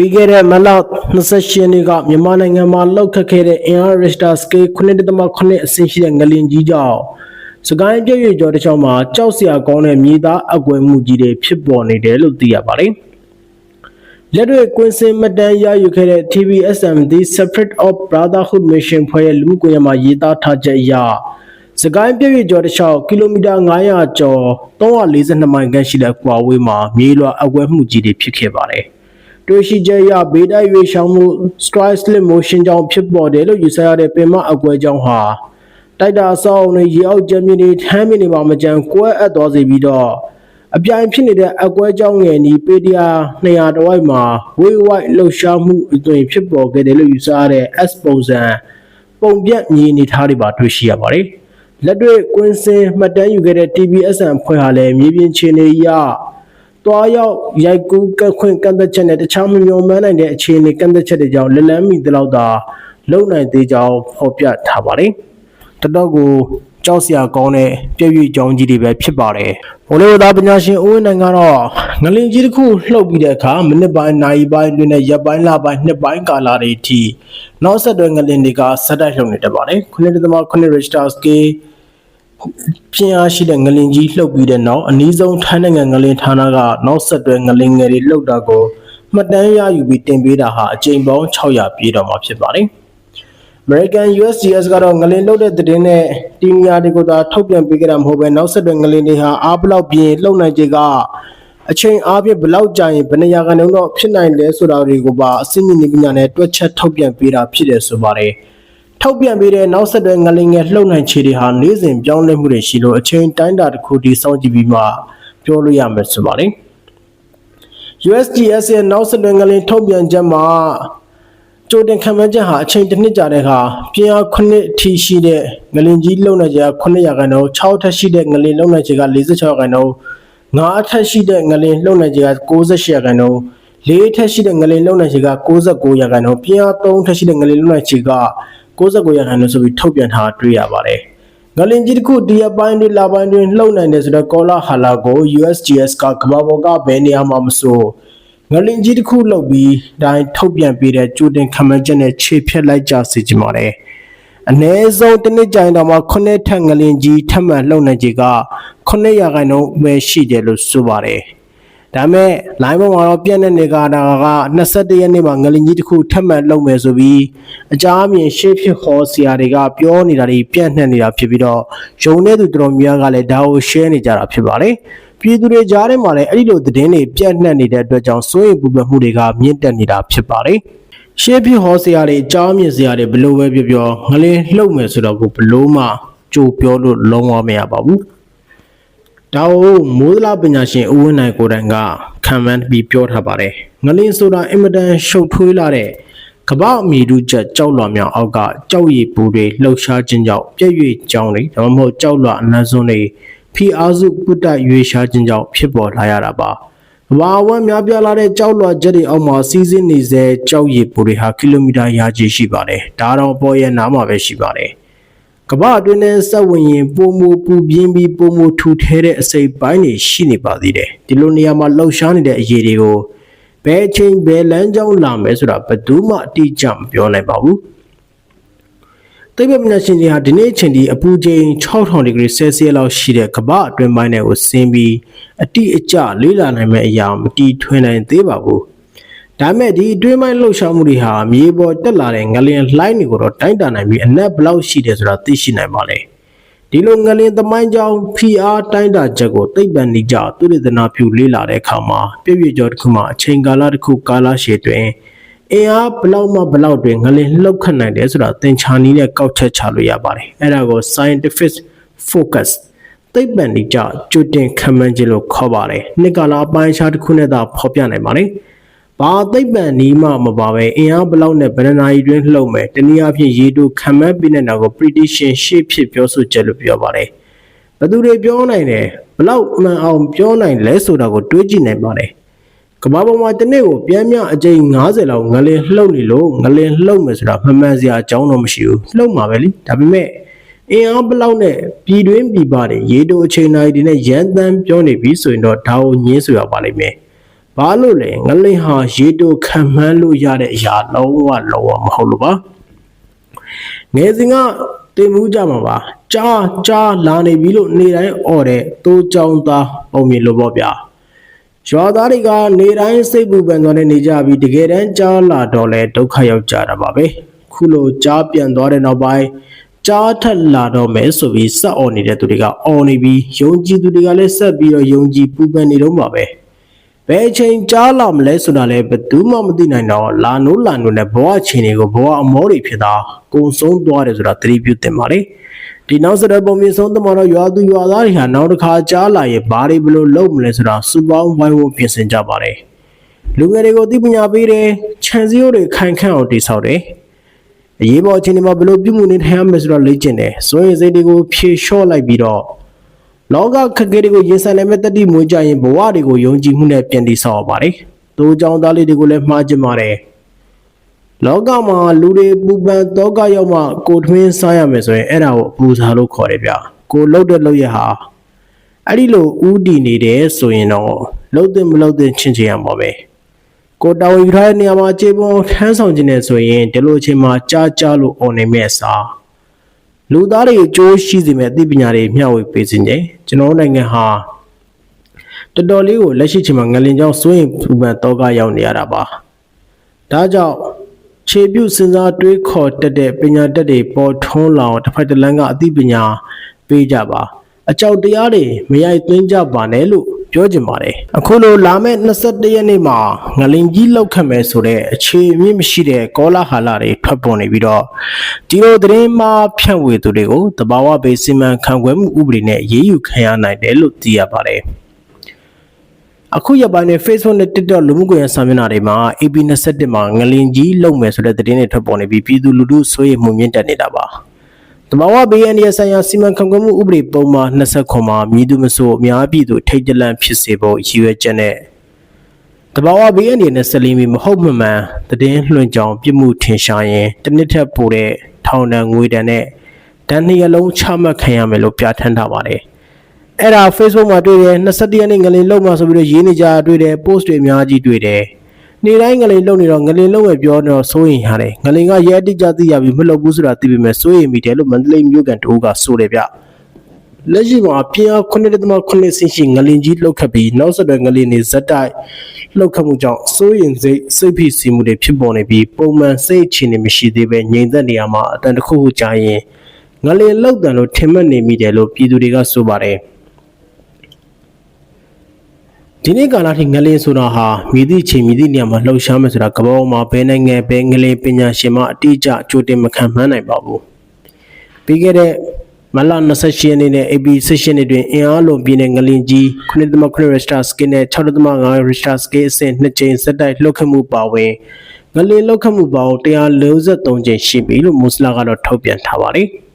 ပြီးခဲ့တဲ့မလ28ရက်နေ့ကမြန်မာနိုင်ငံမှာလောက်ခတ်ခဲ့တဲ့အင်အားရစ်တာစကေး9.8အဆင့်ရှိတဲ့ငလင်ကြီးကြောင့်စကိုင်းပြည့်ရွေကျော်တစ်ချောင်းမှာကြောက်စရာကောင်းတဲ့မြေသားအကွယ်မှုကြီးတွေဖြစ်ပေါ်နေတယ်လို့သိရပါတယ်။လက်တွေ့ကွင်းစင်မတန်ရယူခဲ့တဲ့ TBSM The Separate of Brotherhood Mission ဖွဲ့ရဲ့လူမှုကွန်ရက်မှာရေးသားထားချက်အရစကိုင်းပြည့်ရွေကျော်တစ်ချောင်းကီလိုမီတာ900ကျော်342မိုင်ခန့်ရှိတဲ့ကွာဝေးမှာမြေလွှာအကွယ်မှုကြီးတွေဖြစ်ခဲ့ပါတယ်။ တွေ့ရှိချက်အရဘေးတိုက်ရွေးရှောင်းမှု strike slip motion ကြောင့်ဖြစ်ပေါ်တယ်လို့ယူဆရတဲ့ပင်မအကွဲကြောင့်ဟာတိုက်တာအဆောက်အုံတွေရေအောက်ကျမ်းမြေတွေထမ်းမြေတွေမှာမကြံကွဲအပ်သွားစေပြီးတော့အပြိုင်ဖြစ်နေတဲ့အကွဲကြောင့်ငယ်နီပေတရာ200တဝိုက်မှာဝေးဝိုက်လှုပ်ရှားမှုအသွင်ဖြစ်ပေါ်ခဲ့တယ်လို့ယူဆရတဲ့ S ပုံစံပုံပြက်မြေအနေထားတွေပါတွေ့ရှိရပါတယ်။လက်တွေ့ကွင်းစင်မှတ်တမ်းယူခဲ့တဲ့ TBSN အဖွဲ့ဟာလည်းမြေပြင်ခြေနေအရ တွားရောက်ရိုက်ကူးကက်ခွင့်ကန့်သက်ချက်နဲ့တခြားမမျှော်မှန်းနိုင်တဲ့အခြေအနေကန့်သက်ချက်တွေကြောင့်လက်လန်းမီတလောက်သာလုံနိုင်သေးကြောင်းဖော်ပြထားပါတယ်။တတော့ကိုကြောက်စရာကောင်းတဲ့ပြည့်ရွေ့ကြောင်းကြီးတွေပဲဖြစ်ပါတယ်။ဘိုးလေးသားပညာရှင်ဦးဝင်းနိုင်ကတော့ငလင်ကြီးတစ်ခုလှုပ်ပြီးတဲ့အခါမိနစ်ပိုင်းနာရီပိုင်းအတွင်းနဲ့ရက်ပိုင်းလပိုင်းနှစ်ပိုင်းကာလတွေအထိနောက်ဆက်တွဲငလင်တွေကဆက်တိုက်လှုပ်နေတတ်ပါတယ်။9.9 Richter scale ပြင်းအားရှိတဲ့ငလင်ကြီးလှုပ်ပြီးတဲ့နောက်အနည်းဆုံးထိုင်းနိုင်ငံငလင်ဌာနကနောက်ဆက်တွဲငလင်ငယ်တွေလှုပ်တာကိုမှတ်တမ်းရယူပြီးတင်ပေးတာဟာအကြိမ်ပေါင်း600ပြည့်တော့မှာဖြစ်ပါတယ်။ American USGS ကတော့ငလင်လှုပ်တဲ့သတင်းနဲ့တီမီယာတွေကိုသာထုတ်ပြန်ပေးကြတာမဟုတ်ပဲနောက်ဆက်တွဲငလင်တွေဟာအားဘလောက်ပြင်းလှုပ်နိုင်ခြေကအချိန်အားဖြင့်ဘလောက်ကြာရင်ဘယ်နေရာကနေတော့ဖြစ်နိုင်လဲဆိုတာတွေကိုပါအစိမ့်မြင့်ပညာနဲ့တွက်ချက်ထုတ်ပြန်ပေးတာဖြစ်တယ်ဆိုပါတယ်။ ထုတ်ပြန်ပေးတဲ့နောက်ဆက်တွဲငလင်ငယ်လှုပ်နိုင်ခြေတွေဟာနေ့စဉ်ပြောင်းလဲမှုတွေရှိလို့အချိန်တိုင်းတာတစ်ခုတည်းစောင့်ကြည့်ပြီးမှပြောလို့ရမယ်ဆိုပါတယ်။ USGS ရဲ့နောက်ဆက်တွဲငလင်ထုတ်ပြန်ချက်မှာကြိုတင်ခံမှန်းချက်ဟာအချိန်တစ်နှစ်ကြာတဲ့အခါပြင်းအား9အထိရှိတဲ့ငလင်ကြီးလှုပ်နိုင်ခြေက9ရာခိုင်နှုန်း6ထက်ရှိတဲ့ငလင်လှုပ်နိုင်ခြေက46ရာခိုင်နှုန်း9အထက်ရှိတဲ့ငလင်လှုပ်နိုင်ခြေက68ရာခိုင်နှုန်း၄ထက်ရှိတဲ့ငလင်လှုပ်နိုင်ခြေက69ရာခိုင်နှုန်းပြင်းအား3ထက်ရှိတဲ့ငလင်လှုပ်နိုင်ခြေက 69ရာခိုင်နှုန်းဆိုပြီးထုတ်ပြန်ထားတွေ့ရပါတယ်။ငလင်ကြီးတစ်ခုဒီရက်ပိုင်းတွေလပိုင်းတွေလှုပ်နိုင်တယ်ဆိုတော့ကောလာဟာလာကို USGS ကကမ္ဘာပေါ်ကဘယ်နေရာမှာမဆိုငလင်ကြီးတစ်ခုလှုပ်ပြီးတိုင်းထုတ်ပြန်ပေးတဲ့ကြိုတင်ခံမှန်းချက်နဲ့ခြေဖြတ်လိုက်ကြစေချင်ပါတယ်။အ ਨੇ ဆုံးတစ်နှစ်ကြာရင်တော့မှ9ထက်ငလင်ကြီးထပ်မံလှုပ်နိုင်ခြေက9ရာခိုင်နှုန်းပဲရှိတယ်လို့ဆိုပါတယ်။ ဒါပေမဲ့ line ပေါ်မှာတော့ပြည့်တဲ့နေကတာက21ရက်နေ့မှာငလင်ကြီးတစ်ခုထပ်မံလှုပ်မယ်ဆိုပြီးအကြမ်းအမြင်ရှေ့ဖြစ်ခေါ်ဆရာတွေကပြောနေတာတွေပြန့်နှံ့နေတာဖြစ်ပြီးတော့ယုံတဲ့သူတော်တော်များများကလည်းဒါကို share နေကြတာဖြစ်ပါတယ်။ပြည်သူတွေကြားထဲမှာလည်းအဲ့ဒီလိုသတင်းတွေပြန့်နှံ့နေတဲ့အတွက်ကြောင့်စိုးရိမ်ပူပန်မှုတွေကမြင့်တက်နေတာဖြစ်ပါတယ်။ရှေ့ဖြစ်ဟောဆရာတွေအကြောင်းမြင်ဆရာတွေဘလို့ပဲပြောပြောငလင်လှုပ်မယ်ဆိုတော့ကိုဘလို့မှကြိုပြောလို့လုံးဝမရပါဘူး။ ဒါကိုမိုးသလားပညာရှင်ဦးဝင်းနိုင်ကိုယ်တိုင်ကခံမှန်းပြီးပြောထားပါတယ်။ငလင်ဆိုတာအင်မတန်ရှုပ်ထွေးလာတဲ့ကမ္ဘာအမီဒုချက်ကြောက်လွှာမြောင်အောက်ကကြောက်ရည်ပူတွေလှုပ်ရှားခြင်းကြောင့်ပြည့်ရွေ့ကြောင်းတွေဒါမှမဟုတ်ကြောက်လွှာအနက်ဆုံးတွေဖီအားစုပုတ္တရွေရှားခြင်းကြောင့်ဖြစ်ပေါ်လာရတာပါ။ဘာဝန်းများပြားလာတဲ့ကြောက်လွှာချက်တွေအောက်မှာစီးဆင်းနေစေကြောက်ရည်ပူတွေဟာကီလိုမီတာရာချီရှိပါတယ်။ဒါတော့ပေါ်ရဲ့နားမှာပဲရှိပါတယ်။ ကမ္ဘာအတွင်းနဲ့ဆက်ဝင်ရင်ပုံမူပူပြင်းပြီးပုံမူထူထဲတဲ့အစိပ်ပိုင်းတွေရှိနေပါသေးတယ်ဒီလိုနေရာမှာလှုပ်ရှားနေတဲ့အရေးတွေကိုဘယ်အချိန်ဘယ်လမ်းကြောင်းလာမယ်ဆိုတာဘယ်သူမှအတိအကျမပြောနိုင်ပါဘူးသိပ္ပံပညာရှင်တွေဟာဒီနေ့အချိန်ဒီအပူချိန်6000ဒီဂရီဆဲလ်စီယပ်လောက်ရှိတဲ့ကမ္ဘာအတွင်းပိုင်းတွေကိုဆင်းပြီးအတိအကျလေးလာနိုင်မဲ့အရာမတီးထွင်နိုင်သေးပါဘူး ဒါမဲ့ဒီအတွင်းပိုင်းလှုပ်ရှားမှုတွေဟာမြေပေါ်တက်လာတဲ့ငလျင်လှိုင်းတွေကိုတော့တိုင်းတာနိုင်ပြီးအနက်ဘယ်လောက်ရှိတယ်ဆိုတာသိရှိနိုင်ပါလေဒီလိုငလျင်သမိုင်းကြောင်း PR တိုင်းတာချက်ကိုသိပ္ပံနိကြသူရဒနာပြုလေ့လာတဲ့အခါမှာပြည့်ပြည့်ကျော်တစ်ခုမှအချိန်ကာလတစ်ခုကာလရှည်တွင်အင်အားဘလောက်မှဘလောက်တွင်ငလျင်လှုပ်ခတ်နိုင်တယ်ဆိုတာသင်္ချာနီးနဲ့ကောက်ချက်ချလို့ရပါတယ်အဲ့ဒါကို scientific focus သိပ္ပံနိကြကြိုတင်ခံမှန်းခြင်းလို့ခေါ်ပါတယ်နှစ်ကာလအပိုင်းခြားတစ်ခုနဲ့သာဖော်ပြနိုင်ပါတယ် ဘာသိပ္ပံနီးမှမပါပဲအင်အားဘလောက်နဲ့ဗရဏာရီတွင်လှုပ်မယ်တနည်းအားဖြင့်ရေတူခံမှန်းပြီးတဲ့နောက်ကို prediction ရှေ့ဖြစ်ပြောဆိုချက်လို့ပြောပါတယ်ဘသူတွေပြောနိုင်တယ်ဘလောက်မှန်အောင်ပြောနိုင်လဲဆိုတာကိုတွေးကြည့်နိုင်ပါတယ်ကမ္ဘာပေါ်မှာတစ်နေ့ကိုပြန်မြအကြိမ်90လောက်ငလင်လှုပ်နေလို့ငလင်လှုပ်မယ်ဆိုတာမမှန်စရာအကြောင်းတော့မရှိဘူးလှုပ်မှာပဲလीဒါပေမဲ့အင်အားဘလောက်နဲ့ပြည်တွင်းပြည်ပတွေရေတိုအချိန်တိုင်းတွေနဲ့ရန်တမ်းပြောနေပြီဆိုရင်တော့ဒါကိုညင်းဆိုရပါလိမ့်မယ်။ ဘာလို့လဲငလိန်ဟာရေတိုခံမှန်းလို့ရတဲ့အရာလုံးဝလုံးဝမဟုတ်လို့ပါငယ်စဉ်ကတင်မှုကြမှာပါကြာကြာလာနေပြီလို့နေတိုင်းအော်တဲ့တိုးကြောင်သားပုံမြင်လို့ပေါ့ဗျာရွာသားတွေကနေတိုင်းစိတ်ပူပန်သွားနေနေကြပြီးတကယ်တမ်းကြာလာတော့လဲဒုက္ခရောက်ကြတာပါပဲခုလိုကြာပြန်သွားတဲ့နောက်ပိုင်းကြာထက်လာတော့မယ်ဆိုပြီးစက်အော်နေတဲ့သူတွေကအော်နေပြီးယုံကြည်သူတွေကလည်းဆက်ပြီးတော့ယုံကြည်ပူပန်နေတော့မှာပဲ။ ဘယ်အချိန်ကြားလာမလဲဆိုတာလည်းဘယ်သူမှမသိနိုင်တော့လာနိုးလာနိုးနဲ့ဘဝအချိန်တွေကိုဘဝအမောတွေဖြစ်တာကုံဆုံးသွားတယ်ဆိုတာသတိပြုသင့်ပါလေဒီနောက်ဆက်တဲ့ပုံမြင်ဆုံးသမားတော့ရွာသူရွာသားတွေဟာနောက်တစ်ခါကြားလာရင်ဘာတွေဘယ်လိုလုပ်မလဲဆိုတာစူပေါင်းဝိုင်းဝန်းပြင်ဆင်ကြပါတယ်လူငယ်တွေကိုသိပညာပေးတယ်ခြံစည်းရိုးတွေခိုင်ခန့်အောင်တည်ဆောက်တယ်အရေးပေါ်အခြေအနေမှာဘယ်လိုပြုမှုနေထိုင်ရမလဲဆိုတာလေ့ကျင့်တယ်စွန့်ရည်စိတ်တွေကိုဖြေလျှော့လိုက်ပြီးတော့ လောကခက်ခဲတွေကိုရင်ဆိုင်နိုင်မဲ့တတိမွေးကြရင်ဘဝတွေကိုယုံကြည်မှုနဲ့ပြန်တည်ဆောက်ရပါတယ်။တိုးကြောင်သားလေးတွေကိုလည်းမှားကျင်ပါတယ်။လောကမှာလူတွေပူပန်တောကရောက်မှကိုထွင်းစားရမယ်ဆိုရင်အဲ့ဒါကိုအပူစားလို့ခေါ်တယ်ဗျ။ကိုလှုပ်တဲ့လှုပ်ရဟာအဲ့ဒီလိုဥတီနေတယ်ဆိုရင်တော့လှုပ်တဲ့မလှုပ်တဲ့ချင်းချင်းရမှာပဲ။ကိုတာဝန်ယူထားတဲ့နေရာမှာအခြေပုံထမ်းဆောင်ခြင်းနဲ့ဆိုရင်ဒီလိုအချိန်မှာကြားကြားလို့អော်နေမဲ့အစား လူသားတွေအကျိုးရှိစေမယ့်အသိပညာတွေမျှဝေပေးခြင်းကြကျွန်တော်တို့နိုင်ငံဟာတော်တော်လေးကိုလက်ရှိချိန်မှာငလင်ကြောင်းစိုးရင်ပူပန်တော့ကရောက်နေရတာပါဒါကြောင့်ခြေပြုစဉ်းစားတွေးခေါ်တက်တဲ့ပညာတတ်တွေပေါ်ထွန်းလာအောင်တစ်ဖက်တစ်လမ်းကအသိပညာပေးကြပါအကြောက်တရားတွေမရိုက်သွင်းကြပါနဲ့လို့ ပြောချင်ပါတယ်အခုလိုလာမယ့်21ရက်နေ့မှာငလင်ကြီးလောက်ခတ်မယ်ဆိုတဲ့အခြေအမြင့်မရှိတဲ့ကောလာဟာလာတွေထွက်ပေါ်နေပြီးတော့ဒီလိုသတင်းမှာဖြန့်ဝေသူတွေကိုတဘာဝဘေးစီမံခန့်ခွဲမှုဥပဒေနဲ့ရေးယူခံရနိုင်တယ်လို့သိရပါတယ်အခုရက်ပိုင်းနဲ့ Facebook နဲ့ TikTok လူမှုကွန်ရက်စာမျက်နှာတွေမှာ AP21 မှာငလင်ကြီးလုံမယ်ဆိုတဲ့သတင်းတွေထွက်ပေါ်နေပြီးပြည်သူလူထုစိုးရိမ်မှုမြင့်တက်နေတာပါ တဘာဝဘေးအန္တရာယ်ဆိုင်ရာစီမံခန့်ခွဲမှုဥပဒေပုံမှာ20ခွန်မှာမြည်သူမဆိုအများပြည်သူထိတ်တလန့်ဖြစ်စေဖို့ရည်ရွယ်ချက်နဲ့တဘာဝဘေးအန္တရာယ်နဲ့ဆက်လင်းပြီးမဟုတ်မမှန်သတင်းလွှင့်ကြောင်ပြစ်မှုထင်ရှားရင်တစ်နှစ်ထက်ပိုတဲ့ထောင်ဒဏ်ငွေဒဏ်နဲ့ဒဏ်နှစ်ရလုံးချမှတ်ခံရမယ်လို့ပြဋ္ဌာန်းထားပါတယ်။အဲ့ဒါ Facebook မှာတွေ့တယ်21ရက်နေ့ငလင်လုံးမှာဆိုပြီးတော့ရေးနေကြတွေ့တယ် post တွေအများကြီးတွေ့တယ်။ နေ့တိုင်းငလင်လုံနေတော့ငလင်လုံပဲပြောတော့စိုးရင်ရတယ်ငလင်ကရဲအတိတ်ကြသိရပြီမလုပ်ဘူးဆိုတာသိပေမဲ့စိုးရင်မိတယ်လို့မန္တလေးမြို့ကန်တိုးကဆိုတယ်ဗျလက်ရှိမှာပြင်းအား9.8ဆင့်ရှိငလင်ကြီးလှုပ်ခတ်ပြီးနောက်ဆက်တွဲငလင်တွေဇက်တိုက်လှုပ်ခတ်မှုကြောင့်စိုးရင်စိတ်စိတ်ဖိစီးမှုတွေဖြစ်ပေါ်နေပြီးပုံမှန်စိတ်အခြေအနေမရှိသေးပဲငြိမ်သက်နေရမှာအတန်တစ်ခုခုကြာရင်ငလင်လှုပ်တယ်လို့ထင်မှတ်နေမိတယ်လို့ပြည်သူတွေကဆိုပါတယ် ဒီနေ့ကာလထိငလင်းဆိုတာဟာမြည်သည့်ချိန်မြည်သည့်နေရာမှာလှုပ်ရှားမယ်ဆိုတာကမ္ဘာပေါ်မှာဘယ်နိုင်ငံဘယ်ငလင်းပညာရှင်မှအတိအကျအကျိုးတင်မခံမှန်းနိုင်ပါဘူးပြီးခဲ့တဲ့မလ28ရက်နေ့နဲ့ AP session တွေတွင်အင်အားလုံးပြည့်တဲ့ငလင်ကြီး9.9 Richter scale နဲ့6.5 Richter scale အဆင့်2ကြိမ်စက်တိုက်လှုပ်ခတ်မှုပါဝင်ငလင်လှုပ်ခတ်မှုပေါင်း143ကြိမ်ရှိပြီလို့မုစလာကတော့ထုတ်ပြန်ထားပါတယ်။